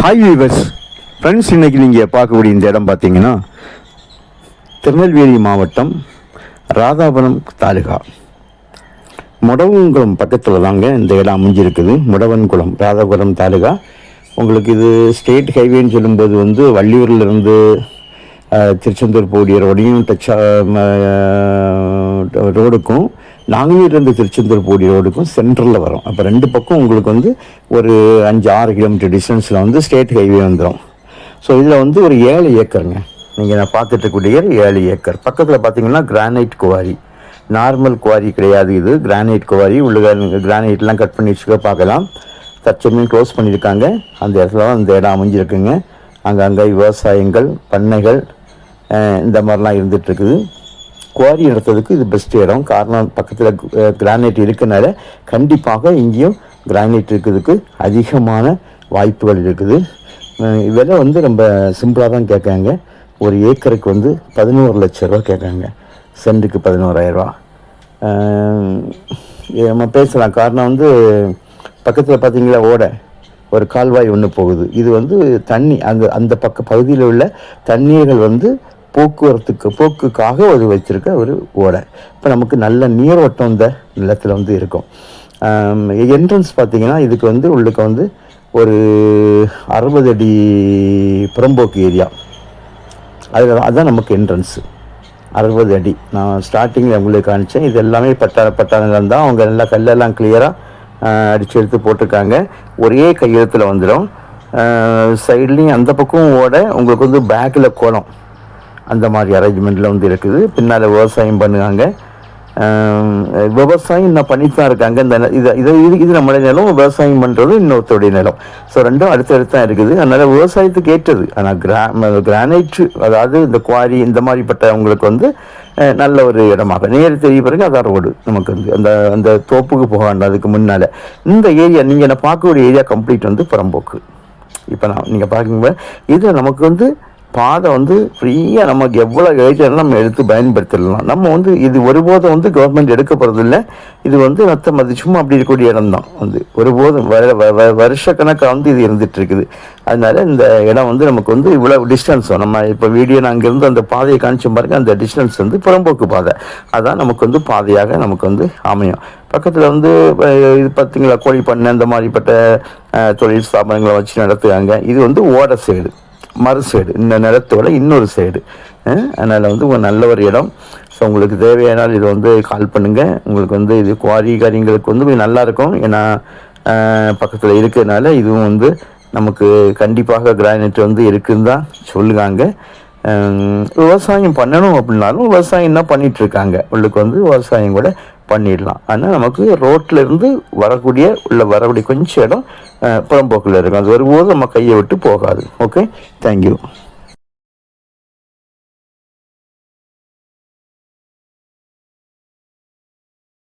Hi viewers friends இன்றைக்கி நீங்கள் பார்க்கக்கூடிய இந்த இடம் பார்த்தீங்கன்னா திருநெல்வேலி மாவட்டம் ராதாபுரம் தாலுகா. முடவன்குளம் பக்கத்தில் தாங்க இந்த இடம் அமைஞ்சிருக்குது. முடவன்குளம் ராதாபுரம் தாலுகா. உங்களுக்கு இது ஸ்டேட் ஹைவேன்னு சொல்லும்போது வந்து வள்ளியூர்லேருந்து திருச்செந்தூர் போடிய ரோடையும் டச் ரோடுக்கும் நாங்குநீர்லேருந்து திருச்செந்தூர் போடிய ரோடுக்கும் சென்ட்ரலில் வரும். அப்போ ரெண்டு பக்கம் உங்களுக்கு வந்து ஒரு அஞ்சு ஆறு கிலோமீட்டர் டிஸ்டன்ஸில் வந்து ஸ்டேட் ஹைவே வந்துடும் ஸோ இதில் வந்து ஒரு ஏழு ஏக்கருங்க. நீங்கள் நான் பார்த்துட்டு இருக்கக்கூடிய ஏழு ஏக்கர். பக்கத்தில் பார்த்தீங்கன்னா கிரானைட் குவாரி. நார்மல் குவாரி கிடையாது இது. Granite quarry. உள்ள கிரானைட்லாம் கட் பண்ணி வச்சுக்க பார்க்கலாம். தற்சமயம் க்ளோஸ் பண்ணியிருக்காங்க. அந்த இடத்துல தான் இடம் அமைஞ்சிருக்குங்க. அங்கங்கே விவசாயங்கள் பண்ணைகள் இந்த மாதிரிலாம் இருந்துகிட்ருக்குது குவாரி நடத்துறதுக்கு இது பெஸ்ட் இடம். காரணம் பக்கத்தில் கிரானைட் இருக்கனால கண்டிப்பாக இங்கேயும் கிரானைட் இருக்கிறதுக்கு அதிகமான வாய்ப்புகள் இருக்குது. விலை வந்து ரொம்ப சிம்பிளாக தான் கேட்காங்க ஒரு ஏக்கருக்கு வந்து பதினோரு லட்ச ரூபா கேட்காங்க சென்ட்டுக்கு பதினோராயிரரூவா நம்ம பேசலாம். காரணம் வந்து பக்கத்தில் பார்த்தீங்களா ஓடை. ஒரு கால்வாய் ஒன்று போகுது. இது வந்து தண்ணி அங்கே அந்த பக்க பகுதியில் உள்ள தண்ணீர்கள் வந்து போக்குவரத்துக்கு போக்குக்காக ஒரு வச்சுருக்க ஒரு ஓடை. இப்போ நமக்கு நல்ல நீரோட்டம் இந்த நிலத்தில் வந்து இருக்கும். என்ட்ரன்ஸ் பார்த்திங்கன்னா இதுக்கு வந்து உள்ளுக்கு வந்து ஒரு அறுபது அடி புறம்போக்கு ஏரியா. அது அதுதான் நமக்கு என்ட்ரன்ஸு அறுபது அடி. நான் ஸ்டார்டிங்கில் உங்களுக்கு காமிச்சேன். இது எல்லாமே பட்டார பட்டாளங்கள் தான். அவங்க நல்லா கல்லெல்லாம் கிளியராக அடித்து எடுத்து போட்டிருக்காங்க. ஒரே கையெழுத்தில் வந்துடும். சைட்லேயும் அந்த பக்கம் ஓட உங்களுக்கு வந்து பேக்கில் குளம் அந்த மாதிரி அரேஞ்ச்மெண்ட்டில் வந்து இருக்குது. பின்னால் விவசாயம் பண்ணுவாங்க விவசாயம் இன்னும் பண்ணிட்டு தான் இருக்காங்க. இந்த இதை இது இது இது இது நம்மளுடைய நிலம் விவசாயம் பண்ணுறது இன்னொருத்தருடைய நிலம். ஸோ ரெண்டும் அடுத்தடுத்து தான் இருக்குது. அதனால் விவசாயத்துக்கு ஏற்றது. ஆனால் கிரா கிரானைட் அதாவது இந்த குவாரி இந்த மாதிரிப்பட்டவங்களுக்கு வந்து நல்ல ஒரு இடமாக. நேர் தெரிய பிறகு அதான் ரோடு நமக்கு வந்து அந்த அந்த தோப்புக்கு போக வேண்டாம். அதுக்கு முன்னால். இந்த ஏரியா நீங்கள் நான் பார்க்கக்கூடிய ஏரியா கம்ப்ளீட் வந்து புறம்போக்கு. இப்போ நான் நீங்கள் பார்க்கும்போது இது நமக்கு வந்து பாதை வந்து ஃப்ரீயாக நமக்கு எவ்வளோ ஏஜென்ட் நம்ம எடுத்து பயன்படுத்திடலாம். நம்ம வந்து இது ஒருபோதும் வந்து கவர்மெண்ட் எடுக்க போகிறதில்ல இது வந்து மற்ற அது சும்மா அப்படி இருக்கக்கூடிய இடம் தான் வந்து ஒருபோதும் வர வ- வ- வருஷக்கணக்காக வந்து இது இருந்துகிட்டு இருக்குது அதனால இந்த இடம் வந்து நமக்கு வந்து இவ்வளோ டிஸ்டன்ஸ் நம்ம இப்போ வீடியோ நான் அங்கேருந்து அந்த பாதையை காணிச்சோம் பாருங்க அந்த டிஸ்டன்ஸ் வந்து புறம்போக்கு பாதை. அதான் நமக்கு வந்து பாதையாக நமக்கு வந்து அமையும். பக்கத்தில் வந்து இது பார்த்தீங்களா கோழி பண்ணை இந்த மாதிரிப்பட்ட தொழில் ஸ்தாபனங்களை வச்சு நடத்துகிறாங்க இது வந்து ஓட சைடு மறு சைடு. இந்த நிலத்தோட இன்னொரு சைடு. அதனால் வந்து ஒரு நல்ல ஒரு இடம். ஸோ உங்களுக்கு தேவையானால் இது வந்து கால் பண்ணுங்கள் உங்களுக்கு வந்து இது குவாரி காரியங்களுக்கு வந்து நல்லாயிருக்கும் நல்லா இருக்கும். ஏன்னா பக்கத்தில் இருக்கிறதுனால இதுவும் வந்து நமக்கு கண்டிப்பாக கிரானைட் வந்து இருக்குன்னு தான் சொல்லுவாங்க. விவசாயம் பண்ணணும் அப்படின்னாலும் விவசாயம் தான் பண்ணிகிட்ருக்காங்க உங்களுக்கு உள்ளுக்கு வந்து விவசாயம் கூட பண்ணிடலாம். ஆனால் நமக்கு ரோட்டில் இருந்து வரக்கூடிய உள்ள வரக்கூடிய கொஞ்சம் இடம் புறம்போக்கில் இருக்கும். அது வரும்போது நம்ம கையை விட்டு போகாது. Okay thank you